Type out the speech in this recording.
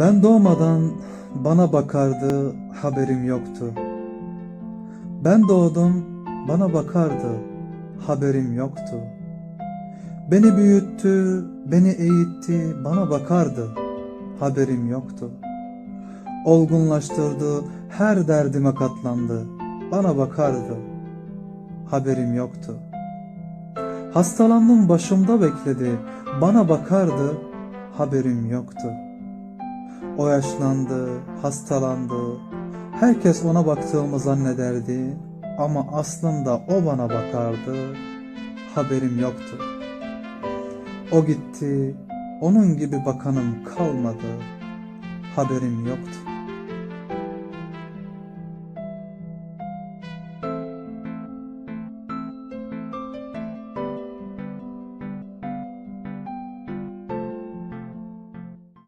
Ben doğmadan bana bakardı, haberim yoktu. Ben doğdum, bana bakardı, haberim yoktu. Beni büyüttü, beni eğitti, bana bakardı, haberim yoktu. Olgunlaştırdı, her derdime katlandı, bana bakardı, haberim yoktu. Hastalandım başımda bekledi, bana bakardı, haberim yoktu. O yaşlandı, hastalandı. Herkes ona baktığımı zannederdi ama aslında o bana bakardı. Haberim yoktu. O gitti, onun gibi bakanım kalmadı. Haberim yoktu.